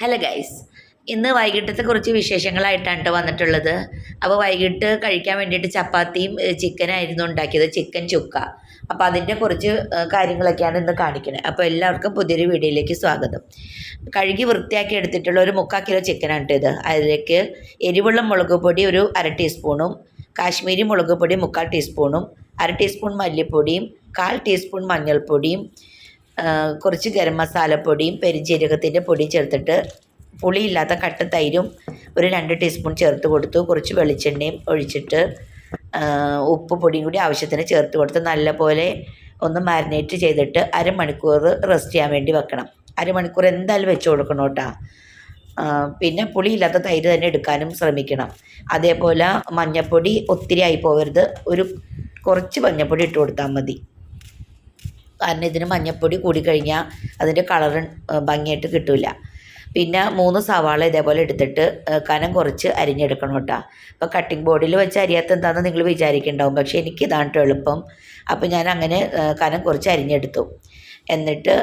Hello guys ഇന്ന് വൈകിട്ടത്തെ കുറച്ച് വിശേഷങ്ങളായിട്ടാണ് കേട്ടോ വന്നിട്ടുള്ളത്. അപ്പോൾ വൈകിട്ട് കഴിക്കാൻ വേണ്ടിയിട്ട് ചപ്പാത്തിയും ചിക്കനായിരുന്നു ഉണ്ടാക്കിയത്. ചിക്കൻ ചുക്ക. അപ്പോൾ അതിന്റെ കുറച്ച് കാര്യങ്ങളൊക്കെയാണ് ഇന്ന് കാണിക്കുന്നത് അപ്പോൾ എല്ലാവർക്കും പുതിയൊരു വീഡിയോയിലേക്ക് സ്വാഗതം. കഴുകി വൃത്തിയാക്കി എടുത്തിട്ടുള്ള ഒരു മുക്കാൽ കിലോ ചിക്കനാണ് ഇത്. അതിലേക്ക് എരിവുള്ള മുളക് പൊടി ഒരു അര ടീസ്പൂണും കാശ്മീരി മുളക് പൊടി മുക്കാൽ ടീസ്പൂണും അര ടീസ്പൂൺ മല്ലിപ്പൊടിയും കാൽ ടീസ്പൂൺ മഞ്ഞൾപ്പൊടിയും കുറച്ച് ഗരം മസാലപ്പൊടിയും പെരിഞ്ജീരകത്തിന്റെ പൊടി ചേർത്തിട്ട് പുളിയില്ലാത്ത കട്ട തൈരും ഒരു രണ്ട് ടീസ്പൂൺ ചേർത്ത് കൊടുത്തു. കുറച്ച് വെളിച്ചെണ്ണയും ഒഴിച്ചിട്ട് ഉപ്പ് പൊടിയും കൂടി ആവശ്യത്തിന് ചേർത്ത് കൊടുത്ത് നല്ലപോലെ ഒന്ന് മാരിനേറ്റ് ചെയ്തിട്ട് അരമണിക്കൂർ റെസ്റ്റ് ചെയ്യാൻ വേണ്ടി വെക്കണം. അരമണിക്കൂർ എന്തായാലും വെച്ച് കൊടുക്കണം കേട്ടോ. പിന്നെ പുളിയില്ലാത്ത തൈര് തന്നെ എടുക്കാനും ശ്രമിക്കണം. അതേപോലെ മഞ്ഞൾപ്പൊടി ഒത്തിരി ആയി പോകരുത്. ഒരു കുറച്ച് മഞ്ഞൾപ്പൊടി ഇട്ട് കൊടുത്താൽ മതി. കാരണം ഇതിന് മഞ്ഞപ്പൊടി കൂടിക്കഴിഞ്ഞാൽ അതിന്റെ കളർ ഭംഗിയായിട്ട് കിട്ടില്ല പിന്നെ മൂന്ന് സവാള ഇതേപോലെ എടുത്തിട്ട് കനം കുറച്ച് അരിഞ്ഞെടുക്കണം കേട്ടോ. അപ്പോൾ കട്ടിംഗ് ബോർഡിൽ വെച്ച് അരിയാത്ത എന്താണെന്ന് നിങ്ങൾ വിചാരിക്കുന്നുണ്ടാവും പക്ഷേ എനിക്ക് ഇതാണ് എളുപ്പം. അപ്പോൾ ഞാൻ അങ്ങനെ കനം കുറച്ച് അരിഞ്ഞെടുത്തു. എന്നിട്ട്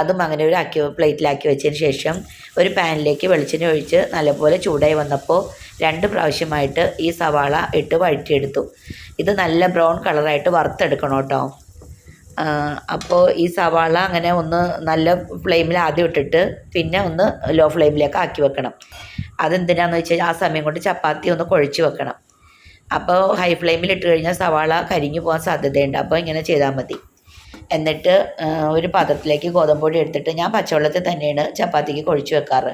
അതും അങ്ങനെ ഒരു ആക്കി പ്ലേറ്റിലാക്കി വെച്ചതിന് ശേഷം ഒരു പാനിലേക്ക് വെളിച്ചെണ്ണ ഒഴിച്ച് നല്ലപോലെ ചൂടായി വന്നപ്പോൾ രണ്ട് പ്രാവശ്യമായിട്ട് ഈ സവാള ഇട്ട് വഴറ്റിയെടുത്തു. ഇത് നല്ല ബ്രൗൺ കളറായിട്ട് വറുത്തെടുക്കണം കേട്ടോ. അപ്പോൾ ഈ സവാള അങ്ങനെ ഒന്ന് നല്ല ഫ്ലെയിമിൽ ആദ്യം ഇട്ടിട്ട് പിന്നെ ഒന്ന് ലോ ഫ്ലെയിമിലേക്ക് ആക്കി വെക്കണം. അതെന്തിനാന്ന് വെച്ചാൽ ആ സമയം കൊണ്ട് ചപ്പാത്തി ഒന്ന് കുഴച്ച് വെക്കണം. അപ്പോൾ ഹൈ ഫ്ലെയിമിൽ ഇട്ട് കഴിഞ്ഞാൽ സവാള കരിഞ്ഞു പോകാൻ സാധ്യതയുണ്ട്. അപ്പോൾ ഇങ്ങനെ ചെയ്താൽ മതി. എന്നിട്ട് ഒരു പാത്രത്തിലേക്ക് ഗോതമ്പ് പൊടി എടുത്തിട്ട് ഞാൻ പച്ചവെള്ളത്തിൽ തന്നെയാണ് ചപ്പാത്തിക്ക് കുഴച്ച് വെക്കാറ്.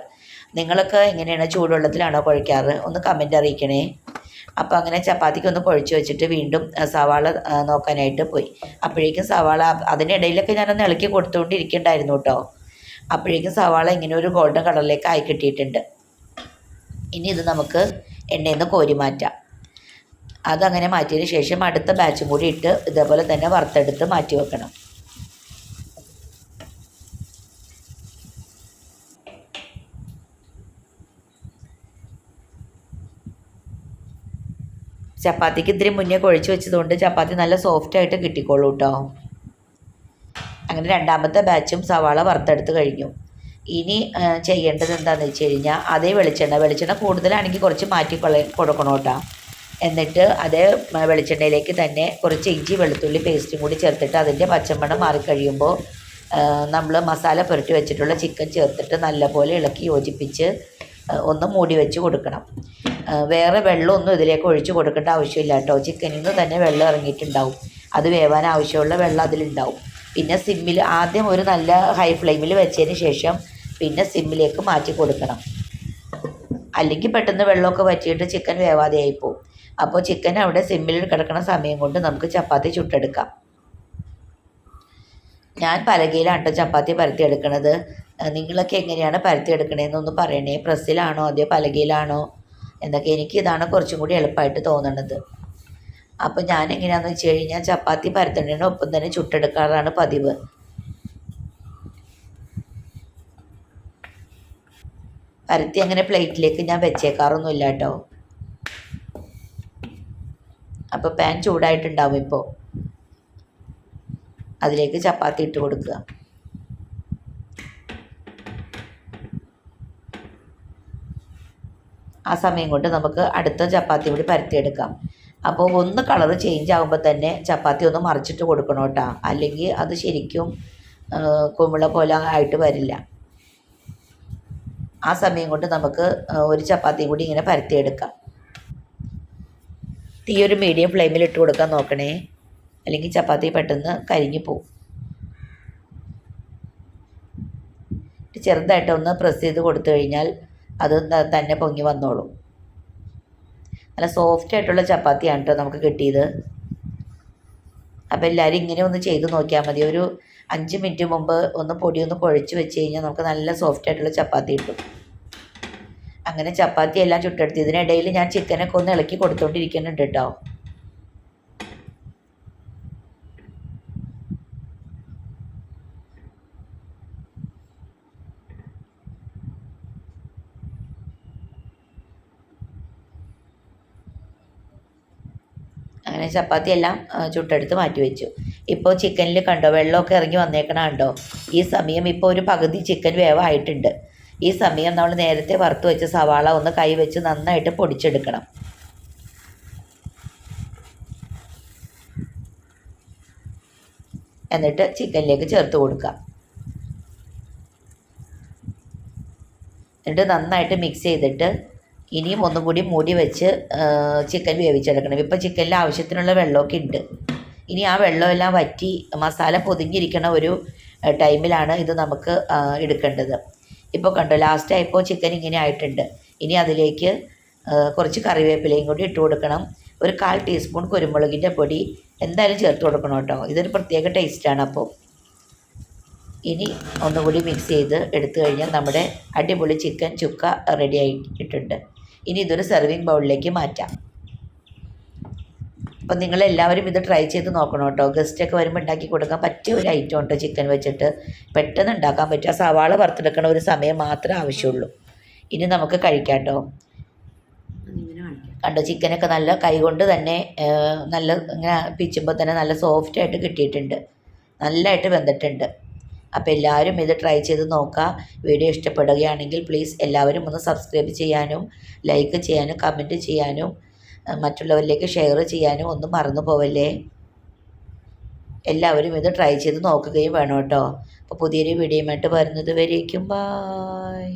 നിങ്ങളൊക്കെ എങ്ങനെയാണ് ചൂടുവെള്ളത്തിലാണോ കുഴക്കാറ് ഒന്ന് കമന്റ് അറിയിക്കണേ. അപ്പോൾ അങ്ങനെ ചപ്പാത്തിക്ക് ഒന്ന് കുഴച്ച് വെച്ചിട്ട് വീണ്ടും സവാള നോക്കാനായിട്ട് പോയി. അപ്പോഴേക്കും സവാള അതിനിടയിലൊക്കെ ഞാനൊന്ന് ഇളക്കി കൊടുത്തുകൊണ്ടിരിക്കണ്ടായിരുന്നു കേട്ടോ. അപ്പോഴേക്കും സവാള ഇങ്ങനെ ഒരു ഗോൾഡൻ കളറിലേക്ക് ആയി കിട്ടിയിട്ടുണ്ട്. ഇനി ഇത് നമുക്ക് എണ്ണയിൽ നിന്ന് കോരി മാറ്റാം. അതങ്ങനെ മാറ്റിയതിന് ശേഷം അടുത്ത ബാച്ചും കൂടി ഇട്ട് ഇതേപോലെ തന്നെ വറുത്തെടുത്ത് മാറ്റി വെക്കണം. ചപ്പാത്തിക്ക് ഇത്തിരി മുന്നേ കുഴച്ച് വെച്ചതുകൊണ്ട് ചപ്പാത്തി നല്ല സോഫ്റ്റായിട്ട് കിട്ടിക്കോളൂ കേട്ടോ അങ്ങനെ രണ്ടാമത്തെ ബാച്ചും സവാള വറുത്തെടുത്ത് കഴിഞ്ഞു. ഇനി ചെയ്യേണ്ടത് എന്താണെന്ന് വെച്ച് കഴിഞ്ഞാൽ അതേ വെളിച്ചെണ്ണ വെളിച്ചെണ്ണ കൂടുതലാണെങ്കിൽ കുറച്ച് മാറ്റി കൊടുക്കണം കേട്ടോ എന്നിട്ട് അതേ വെളിച്ചെണ്ണയിലേക്ക് തന്നെ കുറച്ച് ഇഞ്ചി വെളുത്തുള്ളി പേസ്റ്റും കൂടി ചേർത്തിട്ട് അതിന്റെ പച്ചമണം മാറിക്കഴിയുമ്പോൾ നമ്മൾ മസാല പുരട്ടി വെച്ചിട്ടുള്ള ചിക്കൻ ചേർത്തിട്ട് നല്ലപോലെ ഇളക്കി യോജിപ്പിച്ച് ഒന്ന് മൂടി വെച്ച് കൊടുക്കണം. വേറെ വെള്ളമൊന്നും ഇതിലേക്ക് ഒഴിച്ച് കൊടുക്കേണ്ട ആവശ്യമില്ല കേട്ടോ ചിക്കനിൽ നിന്ന് തന്നെ വെള്ളം ഇറങ്ങിയിട്ടുണ്ടാവും. അത് വേവാൻ ആവശ്യമുള്ള വെള്ളം അതിലുണ്ടാവും. പിന്നെ സിമ്മിൽ ആദ്യം ഒരു നല്ല ഹൈ ഫ്ലെയിമിൽ വെച്ചതിന് ശേഷം പിന്നെ സിമ്മിലേക്ക് മാറ്റി കൊടുക്കണം. അല്ലെങ്കിൽ പെട്ടെന്ന് വെള്ളമൊക്കെ വറ്റിയിട്ട് ചിക്കൻ വേവാതെ ആയിപ്പോവും. അപ്പോൾ ചിക്കൻ അവിടെ സിമ്മിൽ കിടക്കുന്ന സമയം കൊണ്ട് നമുക്ക് ചപ്പാത്തി ചുട്ടെടുക്കാം. ഞാൻ പലകയിലാണ് ചപ്പാത്തി പരത്തിയെടുക്കണത്? ഏഹ് നിങ്ങളൊക്കെ എങ്ങനെയാണ് പരത്തിയെടുക്കണതെന്നൊന്ന് പറയണേ. പ്രസ്സിലാണോ അതോ പലകയിലാണോ? എന്നൊക്കെ എനിക്ക് ഇതാണ് കുറച്ചും കൂടി എളുപ്പമായിട്ട് തോന്നുന്നത് അപ്പോൾ ഞാൻ എങ്ങനെയാണെന്ന് വെച്ച് കഴിഞ്ഞാൽ ചപ്പാത്തി പരത്തണ്ടിന് ഒപ്പം തന്നെ ചുട്ടെടുക്കാറാണ് പതിവ്. പരത്തി അങ്ങനെ പ്ലേറ്റിലേക്ക് ഞാൻ വെച്ചേക്കാറൊന്നുമില്ല കേട്ടോ. അപ്പോൾ പാൻ ചൂടായിട്ടുണ്ടാവും ഇപ്പോൾ അതിലേക്ക് ചപ്പാത്തി ഇട്ട് കൊടുക്കുക. ആ സമയം കൊണ്ട് നമുക്ക് അടുത്ത ചപ്പാത്തി കൂടി പരത്തിയെടുക്കാം. അപ്പോൾ ഒന്ന് കളർ ചേഞ്ച് ആകുമ്പോൾ തന്നെ ചപ്പാത്തി ഒന്ന് മറിച്ചിട്ട് കൊടുക്കണം കേട്ടോ. അല്ലെങ്കിൽ അത് ശരിക്കും കുമ്പിള പോലെ ആയിട്ട് വരില്ല. ആ സമയം കൊണ്ട് നമുക്ക് ഒരു ചപ്പാത്തി കൂടി ഇങ്ങനെ പരത്തിയെടുക്കാം. തീ ഒരു മീഡിയം ഫ്ലെയിമിൽ ഇട്ട് കൊടുക്കാൻ നോക്കണേ. അല്ലെങ്കിൽ ചപ്പാത്തി പെട്ടെന്ന് കരിഞ്ഞു പോവും. ചെറുതായിട്ടൊന്ന് പ്രസ് ചെയ്ത് കൊടുത്തു കഴിഞ്ഞാൽ അത് തന്നെ പൊങ്ങി വന്നോളും. നല്ല സോഫ്റ്റ് ആയിട്ടുള്ള ചപ്പാത്തിയാണ് കേട്ടോ നമുക്ക് കിട്ടിയത്. അപ്പോൾ എല്ലാവരും ഇങ്ങനെ ഒന്ന് ചെയ്ത് നോക്കിയാൽ മതി. ഒരു അഞ്ച് മിനിറ്റ് മുമ്പ് ഒന്ന് പൊടി ഒന്ന് കുഴച്ച് വെച്ച് കഴിഞ്ഞാൽ നമുക്ക് നല്ല സോഫ്റ്റ് ആയിട്ടുള്ള ചപ്പാത്തി കിട്ടും. അങ്ങനെ ചപ്പാത്തി എല്ലാം ചുട്ടെടുത്ത്. ഇതിനിടയിൽ ഞാൻ ചിക്കനൊക്കെ ഒന്ന് ഇളക്കി കൊടുത്തോണ്ടിരിക്കുന്നുണ്ട് കേട്ടോ അങ്ങനെ ചപ്പാത്തി എല്ലാം ചുട്ടെടുത്ത് മാറ്റി വെച്ചു. ഇപ്പോൾ ചിക്കനിൽ കണ്ടോ വെള്ളമൊക്കെ ഇറങ്ങി വന്നേക്കണ കണ്ടോ? ഈ സമയം ഇപ്പോൾ ഒരു പകുതി ചിക്കൻ വേവായിട്ടുണ്ട്. ഈ സമയം നമ്മൾ നേരത്തെ വറുത്ത് വെച്ച സവാള ഒന്ന് കൈ വെച്ച് നന്നായിട്ട് പൊടിച്ചെടുക്കണം. എന്നിട്ട് ചിക്കനിലേക്ക് ചേർത്ത് കൊടുക്കാം എന്നിട്ട് നന്നായിട്ട് മിക്സ് ചെയ്തിട്ട് ഇനിയും ഒന്നും കൂടി മൂടി വെച്ച് ചിക്കൻ വേവിച്ചെടുക്കണം. ഇപ്പോൾ ചിക്കനിൽ ആവശ്യത്തിനുള്ള വെള്ളമൊക്കെ ഉണ്ട് ഇനി ആ വെള്ളമെല്ലാം വറ്റി മസാല പൊതിഞ്ഞിരിക്കണ ഒരു ടൈമിലാണ് ഇത് നമുക്ക് എടുക്കേണ്ടത്. ഇപ്പോൾ കണ്ടോ ലാസ്റ്റ് ആയപ്പോൾ ചിക്കൻ ഇങ്ങനെ ആയിട്ടുണ്ട്. ഇനി അതിലേക്ക് കുറച്ച് കറിവേപ്പിലയും കൂടി ഇട്ട് കൊടുക്കണം. ഒരു കാൽ ടീസ്പൂൺ കുരുമുളകിന്റെ പൊടി എന്തായാലും ചേർത്ത് കൊടുക്കണം കേട്ടോ. ഇതൊരു പ്രത്യേക ടേസ്റ്റാണ് അപ്പോൾ ഇനി ഒന്നുകൂടി മിക്സ് ചെയ്ത് എടുത്തു കഴിഞ്ഞാൽ നമ്മുടെ അടിപൊളി ചിക്കൻ ചുക്ക റെഡി ആയിട്ടുണ്ട് ഇനി ഇതൊരു സെർവിങ് ബൗളിലേക്ക് മാറ്റാം. അപ്പം നിങ്ങളെല്ലാവരും ഇത് ട്രൈ ചെയ്ത് നോക്കണം കേട്ടോ. ഗസ്റ്റൊക്കെ വരുമ്പോൾ ഉണ്ടാക്കി കൊടുക്കാൻ പറ്റിയ ഒരു ഐറ്റം കേട്ടോ ചിക്കൻ വെച്ചിട്ട്? പെട്ടെന്ന് ഉണ്ടാക്കാൻ പറ്റും ആ സവാള വറുത്തെടുക്കണ ഒരു സമയം മാത്രമേ ആവശ്യമുള്ളൂ. ഇനി നമുക്ക് കഴിക്കാം കേട്ടോ. കണ്ടോ ചിക്കനൊക്കെ നല്ല കൈകൊണ്ട് തന്നെ നല്ല ഇങ്ങനെ പിച്ചുമ്പോൾ തന്നെ നല്ല സോഫ്റ്റായിട്ട് കിട്ടിയിട്ടുണ്ട്. നല്ലതായിട്ട് വെന്തിട്ടുണ്ട്. അപ്പോൾ എല്ലാവരും ഇത് ട്രൈ ചെയ്ത് നോക്കുക വീഡിയോ ഇഷ്ടപ്പെടുകയാണെങ്കിൽ പ്ലീസ് എല്ലാവരും ഒന്ന് സബ്സ്ക്രൈബ് ചെയ്യാനും ലൈക്ക് ചെയ്യാനും കമന്റ് ചെയ്യാനും മറ്റുള്ളവരിലേക്ക് ഷെയർ ചെയ്യാനും ഒന്നും മറന്നു പോവല്ലേ? എല്ലാവരും ഇത് ട്രൈ ചെയ്ത് നോക്കുകയും വേണം കേട്ടോ. അപ്പോൾ പുതിയൊരു വീഡിയോയുമായിട്ട് വരുന്നത് വരേക്കും. ബായ്